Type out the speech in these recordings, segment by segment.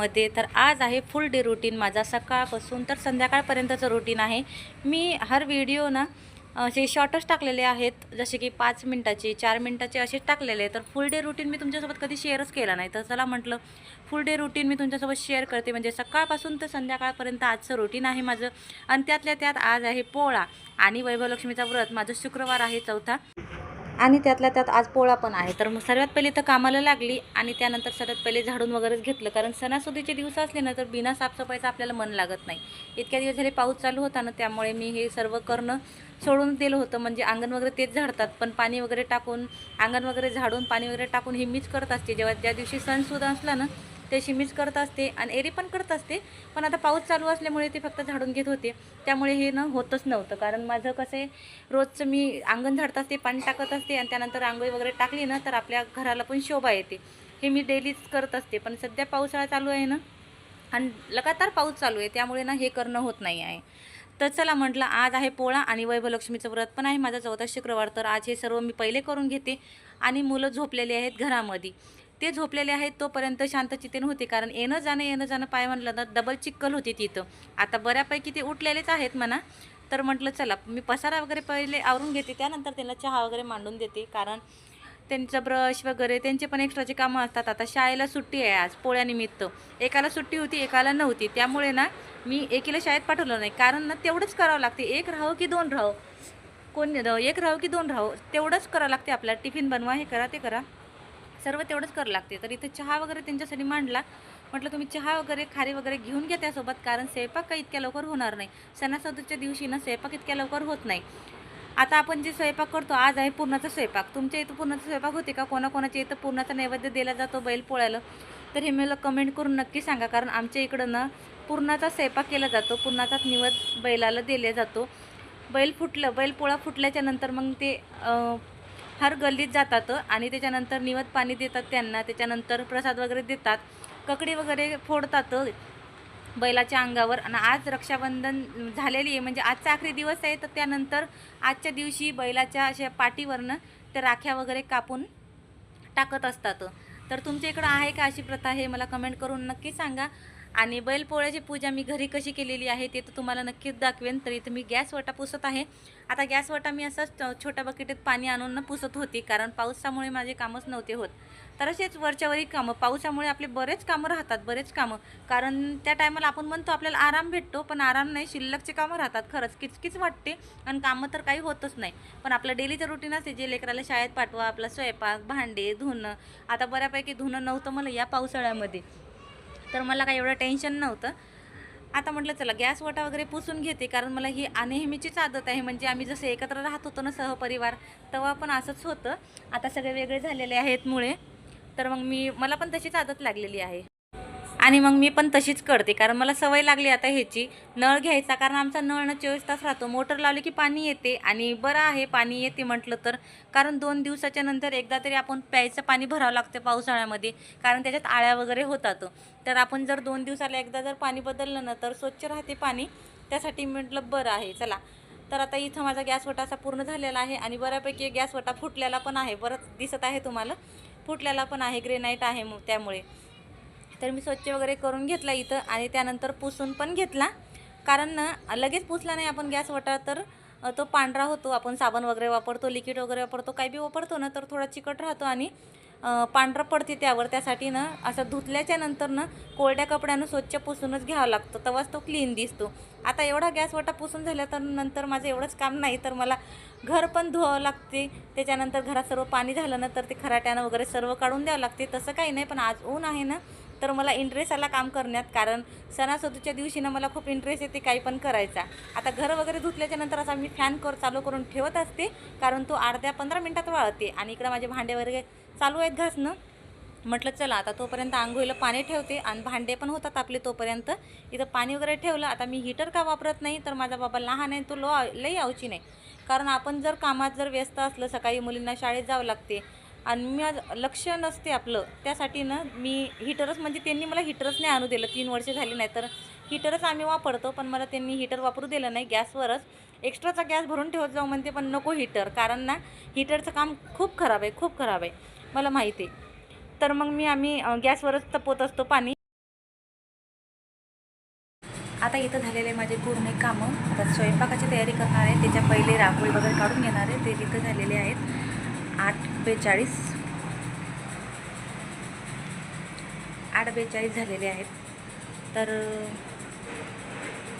ब्लॉगमध्ये तर आज आहे फुल डे रुटीन माझा. सकाळपासून तर संध्याकाळपर्यंतचं रुटीन आहे. मी हर व्हिडिओ ना असे शॉर्टच टाकलेले आहेत. जसे की पाच मिनटाचे चार मिनटाचे असेच टाकलेले तर फुल डे रुटीन मी तुमच्यासोबत कधी शेअरच केला नाही. तर चला म्हटलं फुल डे रुटीन मी तुमच्यासोबत शेअर करते. म्हणजे सकाळपासून तर संध्याकाळपर्यंत आजचं रुटीन आहे माझं. आणि त्यातल्या त्यात आज आहे पोळा आणि वैभवलक्ष्मीचा व्रत. माझं शुक्रवार आहे चौथा. आणि त्यातल्या त्यात आज पोळा पण आहे. तर मग सर्वात पहिले तर कामाला लागली आणि त्यानंतर सर्वात पहिले झाडून वगैरेच घेतलं. कारण सणासुदीचे दिवस असले ना तर बिना साफसफाईचं आपल्याला मन लागत नाही. इतक्या दिवस झाले पाऊस चालू होता ना त्यामुळे मी हे सर्व करणं सोडून दिलं होतं. म्हणजे अंगण वगैरे तेच झाडतात पण पाणी वगैरे टाकून अंगण वगैरे झाडून पाणी वगैरे टाकून हे मीच करत असते. जेव्हा ज्या दिवशी सणसुद्धा असला ना त्याशी मीच करत असते आणि एरी पण करत असते. पण आता पाऊस चालू असल्यामुळे ते फक्त झाडून घेत होते. त्यामुळे हे ना होतच नव्हतं. कारण माझं कसं आहे रोजचं मी अंगण झाडत असते पाणी टाकत असते आणि त्यानंतर रांगोळी वगैरे टाकली ना तर आपल्या घराला पण शोभा येते. हे मी डेलीच करत असते. पण सध्या पावसाळा चालू आहे ना आणि लगातार पाऊस चालू आहे. त्यामुळे ना हे करणं होत नाही आहे. तर चला म्हटलं आज आहे पोळा आणि वैभवलक्ष्मीचं व्रत पण आहे. माझा चौथा शुक्रवार तर आज हे सर्व मी पहिले करून घेते. आणि मुलं झोपलेली आहेत घरामध्ये. ते झोपलेले आहेत तोपर्यंत शांतचितेन होते. कारण येणं जाणं येणं जाणं पाय म्हणलं तर डबल चिक्कल होती तिथं. आता बऱ्यापैकी ते उठलेलेच आहेत म्हणा. तर म्हटलं चला मी पसारा वगैरे पहिले आवरून घेते. त्यानंतर त्यांना चहा वगैरे मांडून देते. कारण त्यांचं ब्रश वगैरे त्यांचे पण एक्स्ट्राचे कामं असतात. आता शाळेला सुट्टी आहे आज पोळ्यानिमित्त. एकाला सुट्टी होती एकाला नव्हती. त्यामुळे ना मी एकीला शाळेत पाठवलं नाही. कारण ना तेवढंच करावं लागते. एक राहो की दोन राहो कोण एक राहो की दोन राहो तेवढंच करावं लागते आपल्याला. टिफिन बनवा हे करा ते करा. सर्व तेवढंच करावं लागते. तर इथं चहा वगैरे त्यांच्यासाठी मांडला. म्हटलं तुम्ही चहा वगैरे खारी वगैरे घेऊन घ्या त्यासोबत कारण स्वयंपाक काही इतक्या लवकर होणार नाही. सणासुदीच्या दिवशी ना स्वयंपाक इतक्या लवकर होत नाही. आता आपण जे स्वयंपाक करतो आज आहे पूर्णाचा स्वयंपाक. तुमच्या इथं पूर्णाचा स्वयंपाक होते का? कोणाकोणाच्या इथं पूर्णाचा नैवेद्य दिला जातो बैल पोळ्याला? तर हे मला कमेंट करून नक्की सांगा कारण आमच्या इकडं ना पूर्णाचा स्वयंपाक केला जातो. पूर्णाचाच निवद बैलाला दिला जातो. बैल फुटलं बैल पोळा फुटल्याच्या नंतर मग ते हर गल्लीत जातात आणि त्याच्यानंतर निवद पाणी देतात त्यांना त्याच्यानंतर प्रसाद वगैरे देतात ककडी वगैरे फोडतात बैलाच्या अंगावर. आणि आज रक्षाबंधन झालेली आहे म्हणजे आजचा आखरी दिवस आहे तर त्यानंतर आजच्या दिवशी बैलाच्या अशा पाठीवरनं त्या राख्या वगैरे कापून टाकत असतात. तर तुमच्या इकडं आहे का अशी प्रथा हे मला कमेंट करून नक्की सांगा. आणि बैलपोळ्याची पूजा मी घरी कशी केलेली आहे ते तर तुम्हाला नक्कीच दाखवेन. तर इथं मी गॅस वटा पुसत आहे. आता गॅसवटा मी असंच छोट्या बकेटीत पाणी आणून ना पुसत होती कारण पावसामुळे माझे कामच नव्हते होत. तर असेच वरच्यावरी कामं. पावसामुळे आपले बरेच कामं राहतात बरेच कामं. कारण त्या टायमाला आपण म्हणतो आपल्याला आराम भेटतो पण आराम नाही शिल्लकचे कामं राहतात खरंच. किचकीच वाटते आणि कामं तर काही होतच नाही. पण आपलं डेलीचं रुटीन असते जे लेकराला शाळेत पाठवा आपला स्वयंपाक भांडे धुणं. आता बऱ्यापैकी धुणं नव्हतं मला या पावसाळ्यामध्ये. तर मला काही एवढं टेन्शन नव्हतं. आता म्हटलं चला गॅस वटा वगैरे पुसून घेते कारण मला ही अनेहमीचीच आदत आहे. म्हणजे आम्ही जसं एकत्र राहत होतो ना सहपरिवार तेव्हा पण असंच होतं. आता सगळे वेगळे झालेले आहेत मुळे. तर मग मी मला पण तशीच आदत लागलेली आहे. आणि मग मी पण तशीच करते. कारण मला सवय लागली आता ह्याची. नळ घ्यायचा कारण आमचा नळ ना चोवीस तास राहतो. मोटर लावली की पाणी येते आणि बरं आहे पाणी येते म्हटलं तर. कारण दोन दिवसाच्या नंतर एकदा तरी आपण प्यायचं पाणी भरावं लागतं पावसाळ्यामध्ये. कारण त्याच्यात आळ्या वगैरे होतात. तर आपण जर दोन दिवसाला एकदा जर पाणी बदललं ना तर स्वच्छ राहते पाणी. त्यासाठी म्हटलं बरं आहे चला. तर आता इथं माझा गॅसवटा असा पूर्ण झालेला आहे आणि बऱ्यापैकी गॅसवटा फुटलेला पण आहे. बरंच दिसत आहे तुम्हाला. फुटलेला पण आहे ग्रेनाईट आहे मग त्यामुळे. तर मी स्वच्छ वगैरे करून घेतला इथं आणि त्यानंतर पुसून पण घेतला. कारण ना लगेच पुसला नाही आपण गॅस वटा तर तो पांढरा होतो. आपण साबण वगैरे वापरतो लिक्विड वगैरे वापरतो काही बी वापरतो ना तर थोडा चिकट राहतो आणि पांढरं पडते त्यावर. त्यासाठी ना असं धुतल्याच्या नंतर ना कोरड्या कपड्यानं स्वच्छ पुसूनच घ्यावा लागतो. तेव्हाच तो क्लीन दिसतो. आता एवढा गॅस वटा पुसून झाल्या तर नंतर माझं एवढंच काम नाही तर मला घर पण धुवावं लागते. त्याच्यानंतर घरात सर्व पाणी झालं ना तर ते खराट्यानं वगैरे सर्व काढून द्यावं लागते. तसं काही नाही पण आज ऊन आहे ना तर मला इंटरेस्ट आला काम करण्यात कारण सणासुदीच्या दिवशी ना मला खूप इंटरेस्ट येते काही पण करायचा. आता घर वगैरे धुतल्याच्या नंतर असा मी फॅन कर चालू करून ठेवत असते कारण तो अर्ध्या पंधरा मिनटात वाळते आणि इकडं माझे भांडे वगैरे चालू आहेत घासणं. म्हटलं चला आता तोपर्यंत आंघोळीला पाणी ठेवते आणि भांडे पण होतात आपले तोपर्यंत. इथं पाणी वगैरे ठेवलं आता मी हीटर का वापरत नाही तर माझा बाबा लहान आहे तो लो लई आवची नाही कारण आपण जर कामात जर व्यस्त असलं सकाळी मुलींना शाळेत जावं लागते आणि मी आज लक्ष नसते आपलं. त्यासाठी ना मी हीटरच म्हणजे त्यांनी मला हीटरच नाही आणू दिलं. तीन वर्ष झाली नाही तर हीटरच आम्ही वापरतो पण मला त्यांनी हीटर वापरू दिलं नाही. गॅसवरच एक्स्ट्राचा गॅस भरून ठेवत जाऊ म्हणते पण नको हीटर. कारण ना हीटरचं काम खूप खराब आहे खूप खराब आहे. मला माहिती आहे. तर मग मी आम्ही गॅसवरच तपवत असतो पाणी. आता इथं झालेले माझे पूर्ण कामं. आता स्वयंपाकाची तयारी करणार आहे. त्याच्या पहिले रांगोळी वगैरे काढून घेणार आहे. ते तिथं झालेले आहेत. आठ बेचाळीस. आठ बेचाळीस झालेले आहेत. तर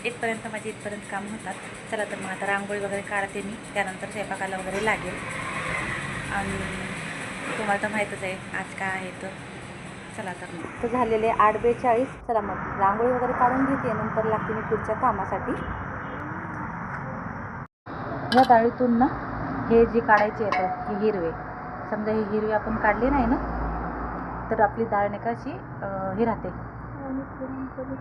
इथपर्यंत माझे इथपर्यंत काम होतात. चला तर मग आता रांगोळी वगैरे काढते मी. त्यानंतर स्वयंपाकाला वगैरे लागेल. आणि तुम्हाला तर माहीतच आहे आज काय आहे तर. चला तर मग. तर झालेले आठ बेचाळीस. चला मग रांगोळी वगैरे काढून घेते. नंतर लागते मी पुढच्या कामासाठी. या डाळीतून ना हे जे काढायचे येतात हे हिरवे. समजा हे हिरवे आपण काढले नाही ना तर आपली डाळ नाही का अशी हे राहते.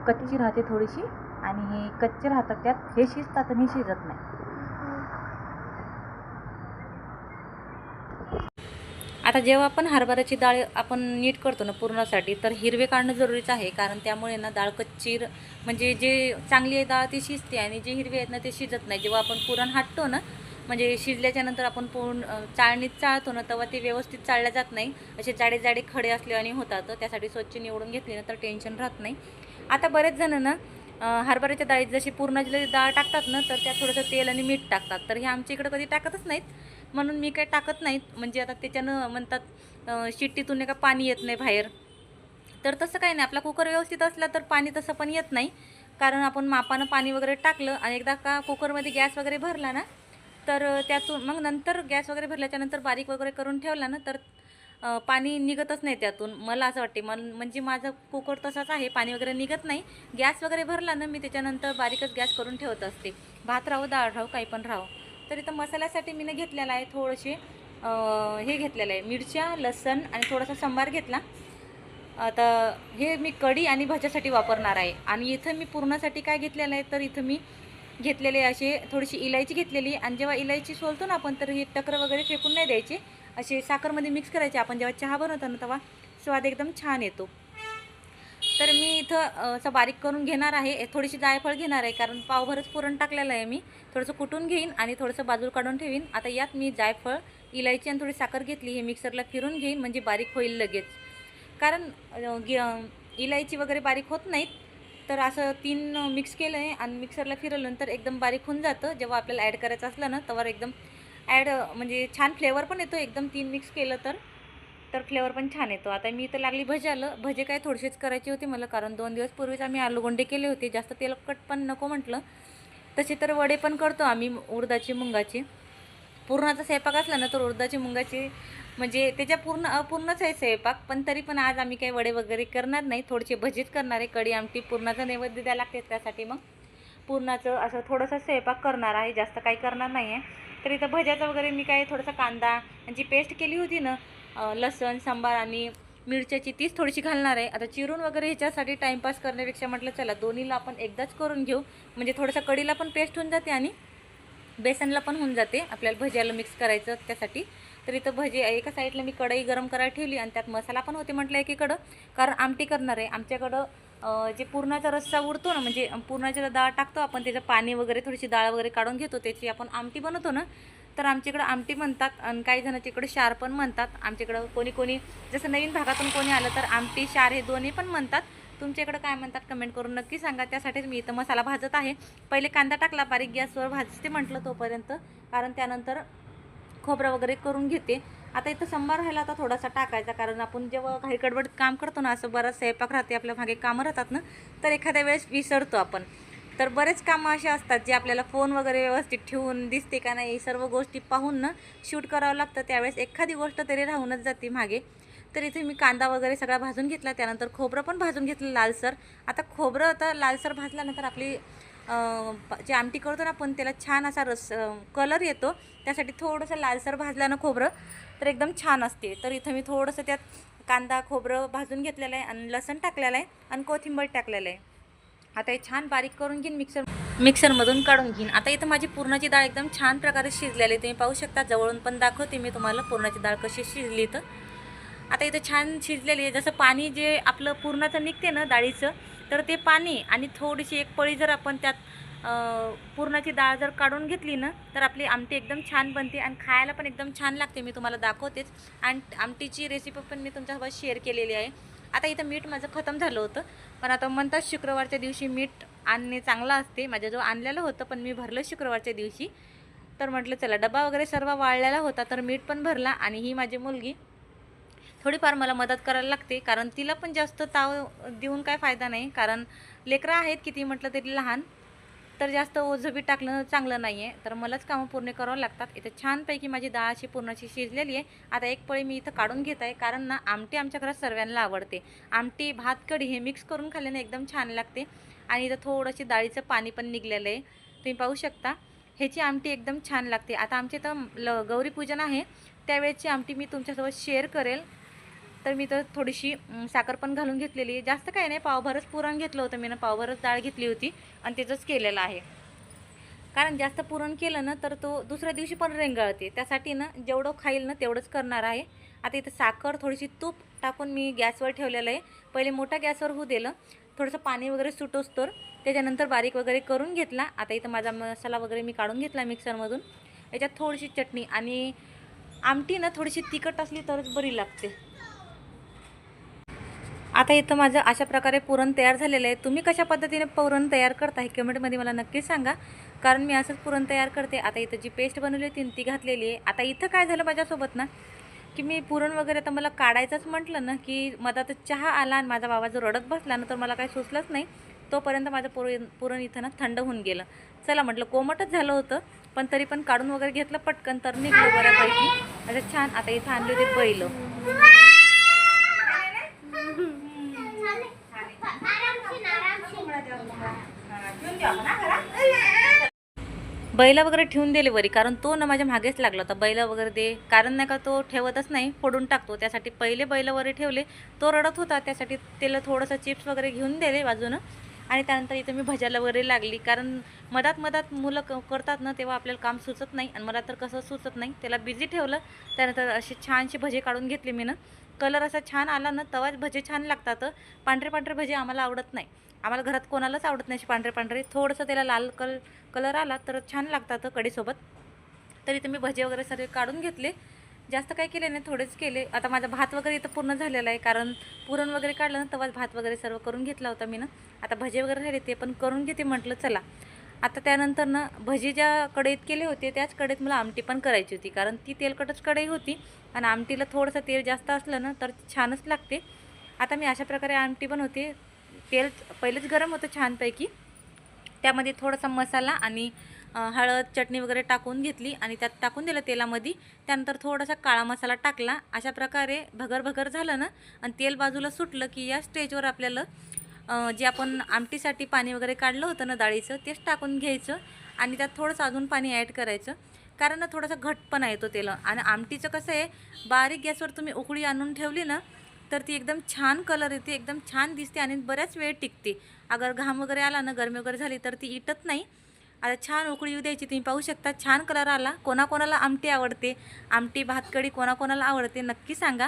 कच्ची राहते थोडीशी आणि हे कच्चे राहतात त्यात हे शिजतात आणि शिजत नाही. आता जेव्हा आपण हरभऱ्याची डाळ आपण नीट करतो ना पूर्णासाठी तर हिरवे काढणं जरुरीचं आहे कारण त्यामुळे ना डाळ कच्ची म्हणजे जे चांगली आहे डाळ ती शिजते आणि जे हिरवे आहेत ना ते शिजत नाही. जेव्हा आपण पुरण हाटतो ना म्हणजे शिजल्याच्या नंतर आपण पूर्ण चाळणीत चाळतो ना तेव्हा ते व्यवस्थित चाळल्या जात नाही. असे जाडे जाडे खडे असले आणि होतात त्यासाठी स्वच्छ निवडून घेतली ना तर टेन्शन राहत नाही. आता बरेच जण ना हरभऱ्याच्या डाळीत जशी पूर्णाची डाळ टाकतात ना तर त्यात थोडंसं तेल आणि मीठ टाकतात. तर हे आमच्या इकडं कधी टाकतच नाहीत. म्हणून मी काही टाकत नाहीत. म्हणजे आता त्याच्यानं म्हणतात शिट्टीतून नाही का पाणी येत नाही बाहेर. तर तसं काही नाही. आपला कुकर व्यवस्थित असला तर पाणी तसं पण येत नाही. कारण आपण मापानं पाणी वगैरे टाकलं आणि एकदा का कुकरमध्ये गॅस वगैरे भरला ना तर त्यातून मग नंतर गॅस वगैरे भरल्याच्यानंतर बारीक वगैरे करून ठेवला ना तर पाणी निघतच नाही त्यातून. मला असं वाटते मन म्हणजे माझं कुकर तसाच आहे पाणी वगैरे निघत नाही. गॅस वगैरे भरला ना मी त्याच्यानंतर बारीकच गॅस करून ठेवत असते. भात राहो डाळ राहो काही पण राहो. तर इथं मसाल्यासाठी मी घेतलेला आहे थोडेसे हे घेतलेलं आहे. मिरच्या लसण आणि थोडासा सांबार घेतला. आता हे मी कढी आणि भज्यासाठी वापरणार आहे. आणि इथं मी पूर्णासाठी काय घेतलेलं आहे तर इथं मी घेतलेले असे थोडीशी इलायची घेतलेली. आणि जेव्हा इलायची सोलतो ना आपण तर हे टकर वगैरे फेकून नाही द्यायची. असे साखरमध्ये मिक्स करायचे. आपण जेव्हा चहा बनवतो ना तेव्हा स्वाद एकदम छान येतो. तर मी इथं असं बारीक करून घेणार आहे. थोडीशी जायफळ घेणार आहे कारण पावभरच पुरण टाकलेलं आहे मी. थोडंसं कुटून घेईन आणि थोडंसं बाजूला काढून ठेवीन. आता यात मी जायफळ इलायची आणि थोडी साखर घेतली. हे मिक्सरला फिरून घेईन म्हणजे बारीक होईल लगेच. कारण इलायची वगैरे बारीक होत नाहीत. तर असं तीन मिक्स केलं आहे आणि मिक्सरला फिरवल्यानंतर एकदम बारीक होऊन जातं. जेव्हा आपल्याला ॲड करायचं असलं ना तेव्हा एकदम ॲड म्हणजे छान फ्लेवर पण येतो. एकदम तीन मिक्स केलं तर तर फ्लेवर पण छान येतो. आता मी इथं लागली भज्याला. भजे काय थोडेसेच करायचे होते मला कारण दोन दिवस पूर्वीच आम्ही आलूगोंडे केले होते. जास्त तेलकट पण नको म्हटलं. तसे तर वडे पण करतो आम्ही उडदाचे मुंगाचे. पूर्णाचा स्वयंपाक असला ना तर उडदाची मुंगाची म्हणजे त्याच्या पूर्ण अपूर्णच आहे स्वयंपाक. पण तरी पण आज आम्ही काही वडे वगैरे करणार नाही. थोडेसे भजीच करणार आहे. कडी आमटी पूर्णाचा नैवेद्य द्यायला लागते त्यासाठी मग. पूर्णाचं असं थोडंसं स्वयंपाक करणार आहे. जास्त काही करणार नाही आहे तर इथं भज्याचं वगैरे मी काय थोडासा कांदा आणि जी पेस्ट केली होती ना लसण सांबार आणि मिरच्याची तीच थोडीशी घालणार आहे. आता चिरून वगैरे ह्याच्यासाठी टाईमपास करण्यापेक्षा म्हटलं चला दोन्हीला आपण एकदाच करून घेऊ. म्हणजे थोडंसं कढीला पण पेस्ट होऊन जाते आणि बेसनला पण होऊन जाते. आपल्याला भज्याला मिक्स करायचं त्यासाठी. तर इथं भजी एका साईडला मी कढई गरम करायला ठेवली आणि त्यात मसाला पण होते म्हटलं एकीकडं. कारण आमटी करणार आहे. आमच्याकडं जे पुरणाचा रस्सा उडतो ना म्हणजे पुरणाच्या डाळ टाकतो आपण त्याचं पाणी वगैरे थोडीशी डाळ वगैरे काढून घेतो त्याची आपण आमटी बनवतो ना तर आमच्याकडं आमटी म्हणतात आणि काही जणांच्या इकडं शार पण म्हणतात. आमच्याकडं कोणी कोणी जसं नवीन भागातून कोणी आलं तर आमटी शार हे दोन्ही पण म्हणतात. तुमच्याकडं काय म्हणतात कमेंट करून नक्की सांगा. त्यासाठीच मी इथं मसाला भाजत आहे. पहिले कांदा टाकला बारीक गॅसवर भाजते म्हटलं तोपर्यंत. कारण त्यानंतर खोबरं वगैरे करून घेते. आता इथं संभार राहिला आता थोडासा टाकायचा. कारण आपण जेव्हा घाई गडबडीत काम करतो ना असं बराच स्वयंपाक राहते आपल्या मागे कामं राहतात ना तर एखाद्या वेळेस विसरतो आपण. तर बरेच कामं असे असतात जे आपल्याला फोन वगैरे व्यवस्थित ठेवून दिसते का नाही सर्व गोष्टी पाहून ना शूट करावं लागतं. त्यावेळेस एखादी गोष्ट तरी राहूनच जाते मागे. तर इथे मी कांदा वगैरे सगळा भाजून घेतला त्यानंतर खोबरं पण भाजून घेतलं लालसर आता खोबरं आता लालसर भाजल्यानंतर आपली जे आमटी करतो ना आपण त्याला छान असा रस कलर येतो. त्यासाठी थोडंसं लालसर भाजल्यानं खोबरं तर एकदम छान असते. तर इथं मी थोडंसं त्यात कांदा खोबरं भाजून घेतलेलं आहे आणि लसण टाकलेलं आहे आणि कोथिंबीर टाकलेलं आहे. आता हे छान बारीक करून घेईन मिक्सर मिक्सरमधून काढून घेईन. आता इथं माझी पुरणाची डाळ एकदम छान प्रकारे शिजलेली आहे. तुम्ही पाहू शकता जवळून पण दाखवते मी तुम्हाला पुरणाची डाळ कशी शिजली तर. आता इथं छान शिजलेली आहे. जसं पाणी जे आपलं पुरणाचं निघते ना डाळीचं तर ते पाणी आणि थोडीशी एक पळी जर आपण त्यात पूर्णाची पुरणाची डाळ जर काढून घेतली ना तर आपली आमटी एकदम छान बनते आणि खायला पण एकदम छान लागते. मी तुम्हाला दाखवतेच. आणि आमटीची रेसिपी पण मी तुमच्यासोबत शेअर केलेली आहे. आता इथं मीठ माझं खतम झालं होतं. पण आता म्हणतात शुक्रवारच्या दिवशी मीठ आणणे चांगलं असते. माझ्याजवळ आणलेलं होतं पण मी भरलं शुक्रवारच्या दिवशी. तर म्हटलं चला डबा वगैरे सर्व वाळलेला होता तर मीठ पण भरला आणि ही माझी मुलगी थोडीफार मला मदत करायला लागते कारण तिला पण जास्त ताव देऊन काय फायदा नाही. कारण लेकरं आहेत किती म्हटलं तरी लहान तर जास्त ओझं बी टाकलं चांगलं नाही आहे तर मलाच कामं पूर्ण करावं लागतात. इथं छानपैकी माझी डाळ अशी पूर्णची शिजलेली आहे. आता एक पळी मी इथं काढून घेत आहे कारण ना आमटी आमच्या घरात सर्वांना आवडते. आमटी भात कढी हे मिक्स करून खाल्ल्याने एकदम छान लागते. आणि इथं थोडंशी डाळीचं पाणी पण निघलेलं आहे. तुम्ही पाहू शकता. ह्याची आमटी एकदम छान लागते. आता आमच्या इथं ल गौरीपूजन आहे. त्यावेळेची आमटी मी तुमच्यासोबत शेअर करेल. तर मी तर थोडीशी साखर पण घालून घेतलेली. आहे जास्त काही नाही पावभरच पुरण घेतलं होतं मी ना. पावभरच डाळ घेतली होती आणि त्याचंच केलेलं आहे. कारण जास्त पुरण केलं ना तर तो दुसऱ्या दिवशी पण रेंगाळते. त्यासाठी ना जेवढं खाईल ना तेवढंच करणार आहे. आता इथं साखर थोडीशी तूप टाकून मी गॅसवर ठेवलेलं आहे. पहिले मोठ्या गॅसवर होऊ दिलं. थोडंसं पाणी वगैरे सुटोस तर त्याच्यानंतर बारीक वगैरे करून घेतला. आता इथं माझा मसाला वगैरे मी काढून घेतला मिक्सरमधून. याच्यात थोडीशी चटणी आणि आमटी ना थोडीशी तिखट असली तरच बरी लागते. आता इथं माझं अशा प्रकारे पुरण तयार झालेलं आहे. तुम्ही कशा पद्धतीने पुरण तयार करता हे कमेंटमध्ये मला नक्की सांगा. कारण मी असंच पुरण तयार करते. आता इथं जी पेस्ट बनवली होती ती घातलेली आहे. आता इथं काय झालं माझ्यासोबत ना की मी पुरण वगैरे आता मला काढायचंच म्हटलं ना की मधात चहा आला आणि माझा बाबा जो रडत बसला ना तर मला काही सुचलंच नाही. तोपर्यंत माझं पुरण पुरण इथं ना थंड होऊन गेलं. चला म्हटलं कोमटच झालं होतं पण तरी पण काढून वगैरे घेतलं पटकन तर निघलं बऱ्यापैकी. असं छान. आता इथं आणली होती बैल. बैला वगैरे ठेवून दिले वरी कारण तो ना माझ्या मागेच लागला होता. बैला वगैरे दे कारण नाही का तो ठेवतच नाही फोडून टाकतो. त्यासाठी पहिले बैल वगैरे ठेवले तो रडत होता. त्यासाठी त्याला थोडंसं चिप्स वगैरे घेऊन दिले बाजूनं. आणि त्यानंतर इथं मी भजायला वगैरे लागली कारण मधात मधात मुलं क करतात ना तेव्हा आपल्याला काम सुचत नाही. आणि मला तर कसं सुचत नाही त्याला बिझी ठेवलं. त्यानंतर असे छानशी भजे काढून घेतले मी ना कलर असा छान आला ना तेव्हाच भजे छान लागतात. पांढरे पांढरे भजे आम्हाला आवडत नाही. आम्हाला घरात कोणालाच आवडत नाही असे पांढरे पांढरे. थोडंसं त्याला लाल कल कलर आला तर छान लागतात कढीसोबत. तर तुम्ही मी भजे वगैरे सर्व काढून घेतले. जास्त काही केले नाही थोडेच केले. आता माझा भात वगैरे इथं पूर्ण झालेला आहे कारण पुरण वगैरे काढलं ना तेव्हाच भात वगैरे सर्व करून घेतला होता मी ना. आता भजे वगैरे राहिले ते पण करून घेते म्हटलं चला. आता त्यानंतर ना भजी ज्या कढईत केले होते त्याच कढईत मला आमटी पण करायची होती. कारण ती तेलकटच कढई होती आणि आमटीला थोडंसं तेल जास्त असलं ना तर छानच लागते. आता मी अशा प्रकारे आमटी बनवते. तेल पहिलेच गरम होतं छानपैकी. त्यामध्ये थोडासा मसाला आणि हळद चटणी वगैरे टाकून घेतली आणि त्यात टाकून दिलं तेलामध्ये. त्यानंतर थोडासा काळा मसाला टाकला. अशा प्रकारे भगर भगर झालं ना आणि तेल बाजूला सुटलं की या स्टेजवर आपल्याला जे आपण आमटीसाठी पाणी वगैरे काढलं होतं ना डाळीचं तेच टाकून घ्यायचं आणि त्यात थोडंसं अजून पाणी ॲड करायचं. कारण ना थोडासा घटपणा येतो तेल. आणि आमटीचं कसं आहे बारीक गॅसवर तुम्ही उकळी आणून ठेवली ना तर ती एकदम छान कलर येते एकदम छान दिसते आणि बऱ्याच वेळ टिकते. अगर घाम वगैरे आला ना गरमी वगैरे झाली तर ती इटत नाही. आता छान उकळी येऊ द्यायची तुम्ही पाहू शकता छान कलर आला. कोणाकोणाला आमटी आवडते आमटी भातकडी कोणाकोणाला आवडते नक्की सांगा.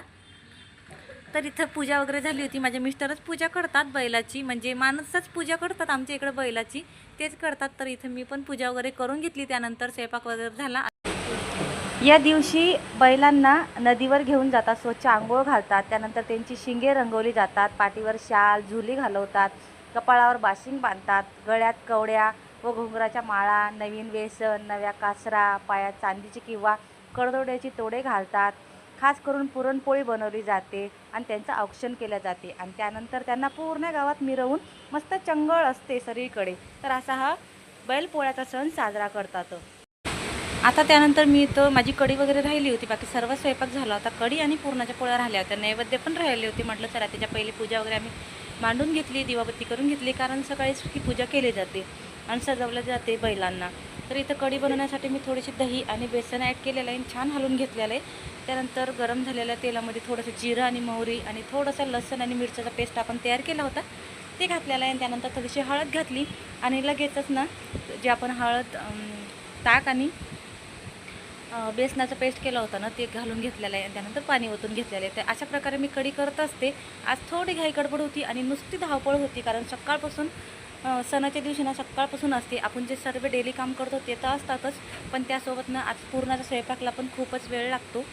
तर इथं पूजा वगैरे झाली होती. माझे मिस्टरच पूजा करतात बैलाची. म्हणजे माणसंच पूजा करतात आमच्या इकडं बैलाची. तेच करतात. तर इथं मी पण पूजा वगैरे करून घेतली. त्यानंतर स्वयंपाक वगैरे झाला. या दिवशी बैलांना नदीवर घेऊन जातात. स्वच्छ आंघोळ घालतात. त्यानंतर त्यांची शिंगे रंगवली जातात. पाठीवर शाल झुली घालवतात. कपाळावर बाशिंग बांधतात. गळ्यात कवड्या व घुंगराच्या माळा नवीन वेसन नव्या कासरा पायात चांदीची किंवा कडदोड्याची तोडे घालतात. खास करून पुरणपोळी बनवली जाते आणि त्यांचं औक्षण केलं जाते. आणि त्यानंतर त्यांना पूर्ण गावात मिरवून मस्त चंगळ असते सगळीकडे. तर असा हा बैलपोळ्याचा सण साजरा करतात. आता त्यानंतर मी इथं माझी कढी वगैरे राहिली होती. बाकी सर्व स्वयंपाक झाला होता. कडी आणि पूर्णाच्या पोळ्या राहिल्या होत्या. नैवेद्य पण राहिली होती. म्हटलं चला त्याच्या पहिली पूजा वगैरे आम्ही मांडून घेतली दिवाबत्ती करून घेतली. कारण सकाळीच ही पूजा केली जाते आणि सजवलं जाते बैलांना. तर इथं कढी बनवण्यासाठी मी थोडीशी दही आणि बेसन ॲड केलेलं आहे आणि छान हलवून घेतलेलं आहे. त्यानंतर गरम झालेल्या तेलामध्ये थोडंसं जिरं आणि मोहरी आणि थोडंसं लसण आणि मिरच्याचा पेस्ट आपण तयार केला होता. ते घातलेलं आहे आणि त्यानंतर थोडीशी हळद घातली आणि लगेचच ना जे आपण हळद ताक आणि बेसनाचा पेस्ट केला होता ना ते घालून घेतलेलं आहे. आणि त्यानंतर पाणी ओतून घेतलेलं आहे. तर अशा प्रकारे मी कढी करत असते. आज थोडी घाई गडबड होती आणि नुसती धावपळ होती कारण सकाळपासून सणाच्या दिवशी ना सकाळपासून असते. आपण जे सर्व डेली काम करतो ते तर असतातच पण त्यासोबत ना आज पूर्णाच्या स्वयंपाकला पण खूपच वेळ लागतो.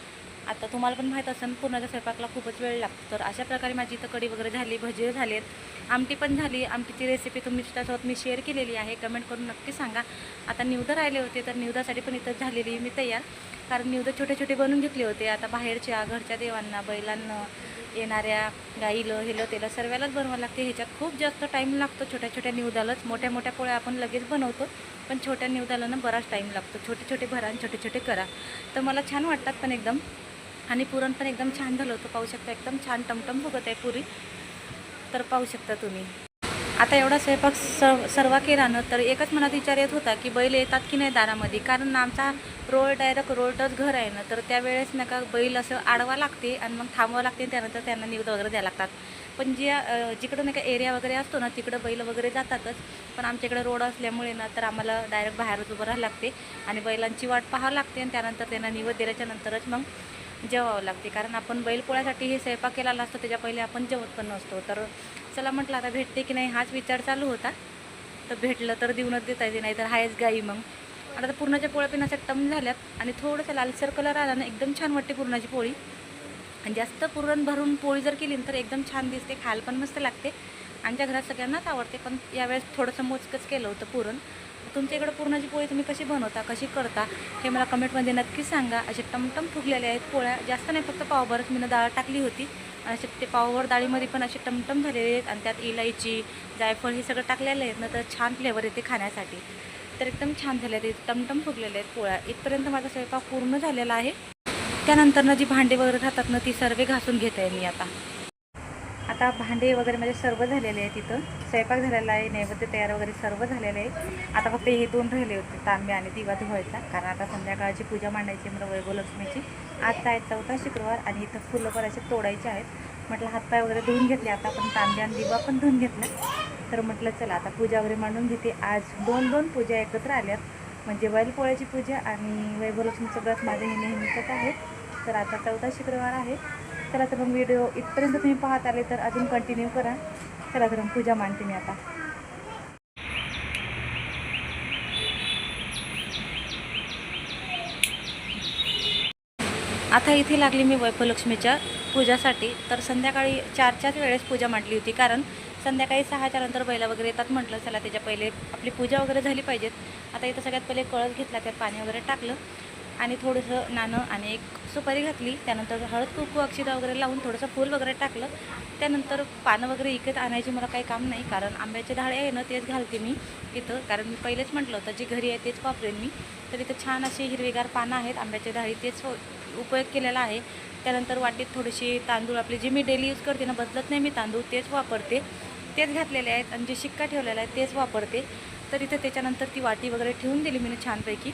आता तुम्हाला पण माहीत असेल पूर्णाच्या स्वयंपाकला खूपच वेळ लागतो. तर अशा प्रकारे माझी इथं कढी वगैरे झाली भजी झालेत आमटी पण झाली. आमटीची रेसिपी तुम्ही त्यासोबत मी शेअर केलेली आहे. कमेंट करून नक्की सांगा. आता निवदं राहिले होते तर निवदासाठी पण इथं झालेली मी तयार. कारण निवदं छोटे छोटे बनवून घेतले होते. आता बाहेरच्या घरच्या देवांना बैलांना येणाऱ्या गाईलं हेलं तेलं सर्वालाच बनवावं लागते. ह्याच्यात खूप जास्त टाईम लागतो. छोट्या छोट्या निवदालाच मोठ्या मोठ्या पोळ्या आपण लगेच बनवतो. पण छोट्या निवदालांना बराच टाईम लागतो. छोटे छोटे भरा आणि छोटे छोटे करा. तर मला छान वाटतात पण एकदम. आणि पुरण पण एकदम छान झालं होतं. पाहू शकता एकदम छान टमटम फुगत आहे पुरी. तर पाहू शकता तुम्ही. आता एवढा स्वयंपाक सर्व सर्व केला ना तर एकच मनात विचार येत होता की बैल येतात की नाही दारामध्ये? कारण आमचा रोड डायरेक्ट रोडच घर आहे ना तर त्यावेळेस नका बैल असं आडवा लागते आणि मग थांबवा लागते त्यानंतर त्यांना निवड वगैरे द्यायला लागतात. पण जे जिकडं नाही का एरिया वगैरे असतो ना तिकडं बैल वगैरे जातातच. पण आमच्याकडे रोड असल्यामुळे ना तर आम्हाला डायरेक्ट बाहेरच उभं राहावं लागते आणि बैलांची वाट पाहावं लागते आणि त्यानंतर त्यांना निवड दिल्याच्या नंतरच मग जेवावं लागते. कारण आपण बैलपोळ्यासाठी हे स्वयंपाक केलेला असतो त्याच्या पहिले आपण जेवत पण नसतो. तर चला म्हटलं आता भेटते की नाही हाच विचार चालू होता. तर भेटलं तर देऊनच देता येते नाही तर हायच गाई मग. आता तर पूर्णाच्या पोळ्या पण अशा टम झाल्यात आणि थोडंसं लालसर कलर आला ना एकदम छान वाटते पूर्णाची पोळी. आणि जास्त पुरण भरून पोळी जर केली तर एकदम छान दिसते खायला पण मस्त लागते. आमच्या घरात सगळ्यांनाच आवडते पण यावेळेस थोडंसं मोजकंच केलं होतं पुरण. तुमच्या इकडं पुरणाची पोळी तुम्ही कशी बनवता कशी करता हे मला कमेंटमध्ये नक्की सांगा. असे टमटम फुगलेले आहेत पोळ्या. जास्त नाही फक्त पावभरच मी डाळ टाकली होती. आणि असे ते पावभर डाळीमध्ये पण असे टमटम झालेले आहेत. आणि त्यात इलायची जायफळ हे सगळं टाकलेलं आहेत ना तर छान फ्लेवर येते खाण्यासाठी. तर एकदम छान झाले आहेत. टमटम फुगलेले आहेत पोळ्या. इथपर्यंत माझा स्वयंपाक पूर्ण झालेला आहे. त्यानंतर जी भांडे वगैरे राहतात ना ती सर्व घासून घेत आहे मी आता. आता भांडे वगैरे म्हणजे सर्व झालेले आहेत तिथं स्वयंपाक झालेला आहे नैवेद्य तयार वगैरे सर्व झालेले आहे आता फक्त हे दोन राहिले होते तांबे आणि दिवा धुवायचा. कारण आता संध्याकाळची पूजा मांडायची म्हणजे वैभवलक्ष्मीची. आजचा आहे चौथा शुक्रवार आणि इथं फुलं पण असे तोडायचे आहेत. म्हटलं हातपाय वगैरे धुवून घेतले आता आपण तांबे आणि दिवा पण धुवून घेतला. तर म्हटलं चला आता पूजा वगैरे मांडून घेते. आज दोन दोन पूजा एकत्र आल्यात. म्हणजे बैलपोळ्याची पूजा आणि वैभवलक्ष्मीचं व्रत माझं हे नेहमीचंच आहे. तर आता चौथा शुक्रवार आहे. चला तर मग व्हिडिओ इथपर्यंत तुम्ही पाहत आले तर अजून कंटिन्यू करा. चला तर मग पूजा मांडते मी आता. आता इथे लागली मी वैभवलक्ष्मीच्या पूजासाठी. तर संध्याकाळी चारच्याच वेळेस पूजा मांडली होती कारण संध्याकाळी सहाच्या नंतर बैला वगैरे येतात म्हटलं चला त्याच्या पहिले आपली पूजा वगैरे झाली पाहिजेत. आता इथं सगळ्यात पहिले कळस घेतला त्यात पाणी वगैरे टाकलं. आणि थोडंसं नाणं आणि एक सुपारी घातली. त्यानंतर हळद कुंकू अक्षिता वगैरे लावून थोडंसं फूल वगैरे टाकलं. त्यानंतर पानं वगैरे इकत आणायची मला काही काम नाही. कारण आंब्याचे डाळे आहे ना तेच घालते मी तिथं कारण मी पहिलेच म्हटलं होतं जे घरी आहे तेच वापरेन मी. तर इथं छान असे हिरवीगार पानं आहेत. आंब्याचे डाळी तेच हो, उपयोग केलेला आहे. त्यानंतर वाटीत थोडीशी तांदूळ आपले जे मी डेली यूज करते ना बदलत नाही मी तांदूळ तेच वापरते. तेच घातलेले आहेत आणि जे शिक्का ठेवलेला आहे तेच वापरते. तर इथं त्याच्यानंतर ती वाटी वगैरे ठेवून दिली मी छानपैकी.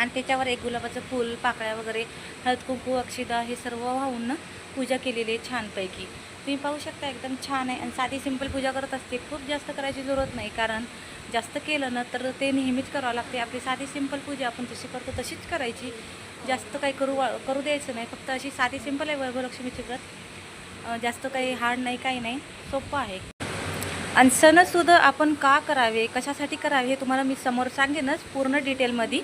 आणि त्याच्यावर एक गुलाबाचं फूल पाकळ्या वगैरे हळद कुंकू अक्षिदा हे सर्व वाहून ना पूजा केलेली आहे छानपैकी. तुम्ही पाहू शकता एकदम छान आहे आणि साधी सिंपल पूजा करत असते. खूप जास्त करायची जरूरत नाही कारण जास्त केलं ना तर ते नेहमीच करावं लागते. आपली साधी सिंपल पूजा आपण जशी करतो तशीच करायची. जास्त काही करू करू द्यायचं नाही. फक्त अशी साधी सिंपल आहे वैभवलक्ष्मीची व्रत. जास्त काही हार्ड नाही काही नाही. सोपं आहे. आणि सणसुद्धा आपण का करावे? कशासाठी करावे हे तुम्हाला मी समोर सांगेनच पूर्ण डिटेलमध्ये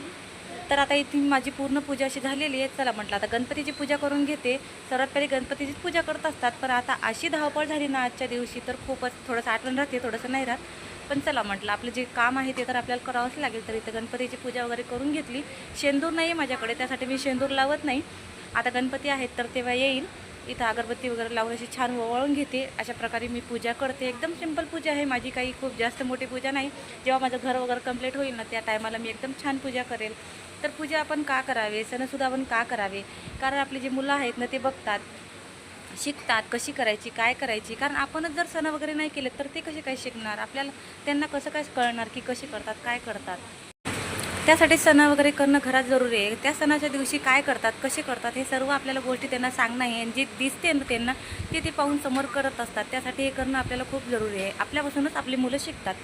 तर आता इथे माझी पूर्ण पूजा अशी झालेली आहे. चला म्हटलं आता गणपतीची पूजा करून घेते. सर्वात पहिले गणपतीचीच पूजा करत असतात पण आता अशी धावपळ झाली ना आजच्या दिवशी तर खूपच थोडंसं आठवण राहते थोडंसं नाही राहत. पण चला म्हटलं आपलं जे काम आहे ते तर आपल्याला करावंच लागेल. तर इथं गणपतीची पूजा वगैरे करून घेतली. शेंदूर नाही आहे माझ्याकडे त्यासाठी मी शेंदूर लावत नाही. आता गणपती आहेत तर तेव्हा येईल. इथं अगरबत्ती वगैरे लावून अशी छान ओवाळून घेते. अशा प्रकारे मी पूजा करते. एकदम सिंपल पूजा आहे. माझी काही खूप जास्त मोठी पूजा नाही. जेव्हा माझं घर वगैरे कंप्लीट होईल ना त्या टायमाला मी एकदम छान पूजा करेल. तर पूजा आपण का करावे? सणसुद्धा आपण का करावे? कारण आपली जी मुलं आहेत ना ते बघतात शिकतात कशी करायची काय करायची. कारण आपणच जर सण वगैरे नाही केले तर ते कसे काय शिकणार? आपल्याला त्यांना कसं काय कळणार की कसे करतात काय करतात? त्यासाठी सण वगैरे करणं घरात जरुरी आहे. त्या सणाच्या दिवशी काय करतात कसे करतात हे सर्व आपल्याला गोष्टी त्यांना सांगणं आहे. आणि जे दिसते ना त्यांना ते ते पाहून समोर करत असतात. त्यासाठी हे करणं आपल्याला खूप जरुरी आहे. आपल्यापासूनच आपली मुलं शिकतात.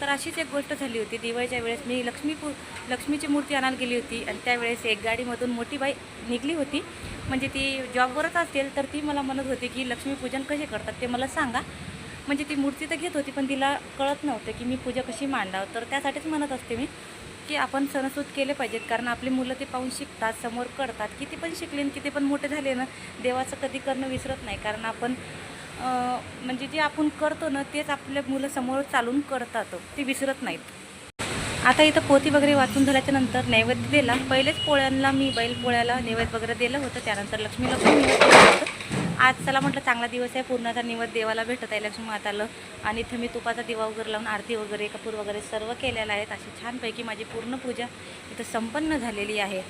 तर अशीच एक गोष्ट झाली होती. दिवाळीच्या वेळेस मी लक्ष्मी पू लक्ष्मीची मूर्ती आणायला गेली होती. आणि त्यावेळेस एक गाडीमधून मोठी बाई निघली होती. म्हणजे ती जॉबवरच असेल तर ती मला म्हणत होती की लक्ष्मीपूजन कसे करतात ते मला सांगा. म्हणजे ती मूर्ती तर घेत होती पण तिला कळत नव्हतं की मी पूजा कशी मांडावं. तर त्यासाठीच म्हणत असते मी की आपण सणसूद केले पाहिजेत कारण आपली मुलं ते पाहून शिकतात समोर करतात. किती पण शिकले आणि किती पण मोठे झाले ना देवाचं कधी करणं विसरत नाही. कारण आपण म्हणजे जे आपण करतो ना तेच आपल्या मुलं समोर चालून करतात. ते विसरत नाहीत. आता इथं पोती वगैरे वाचून झाल्याच्यानंतर नैवेद्य दिला. पहिलेच पोळ्यांना मी बैल पोळ्याला नैवेद्य वगैरे दिलं होतं. त्यानंतर लक्ष्मीला पण नैवेद्य दिलं होतं. आज चला म्हटलं चांगला दिवस आहे पूर्णाचा निवद देवाला भेटत आहे लक्ष्मी माताला. आणि इथं मी तुपाचा दिवा वगैरे लावून आरती वगैरे कपूर वगैरे सर्व केलेलं आहेत अशी छानपैकी माझी पूर्ण पूजा इथं संपन्न झालेली आहे.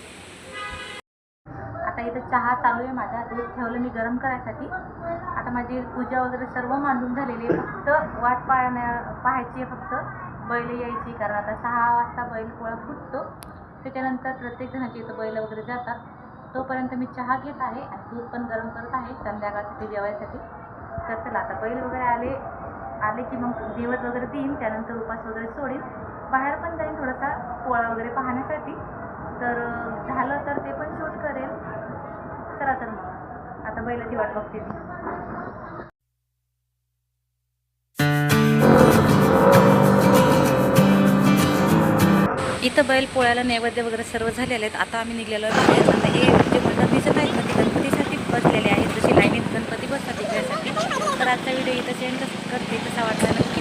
आता इथं चहा चालू आहे माझा. दूध ठेवलं मी गरम करायसाठी. आता माझी पूजा वगैरे सर्व मांडून झालेली आहे. फक्त वाट पाहण्या पाहायची आहे फक्त. बैल यायची कारण आता सहा वाजता बैल पोळा फुटतो. त्याच्यानंतर प्रत्येक जणाची इथं बैल वगैरे जातात. तोपर्यंत मी चहा घेत आहे आणि दूध पण गरम करत आहे. संध्याकाळसाठी जेवायसाठी. तर चला आता बैल वगैरे आले आले की मग दिवस वगैरे देईन त्यानंतर उपास वगैरे सोडीन. बाहेर पण जाईन थोडासा पोळा वगैरे पाहण्यासाठी. तर झालं तर ते पण शूट करेल. चला तर मग आता बैलाची वाट बघते इथं बैल पोळ्याला नैवेद्य वगैरे सर्व झालेले आहेत. आता आम्ही निघलेलो आहे आता हे जे मंडप दिसत आहेत ना ते गणपतीसाठी बसलेले आहेत. जशी लाईनीत गणपती बसतात इकडे तर आजचा व्हिडिओ इथं सेंड करते. तसा वाटला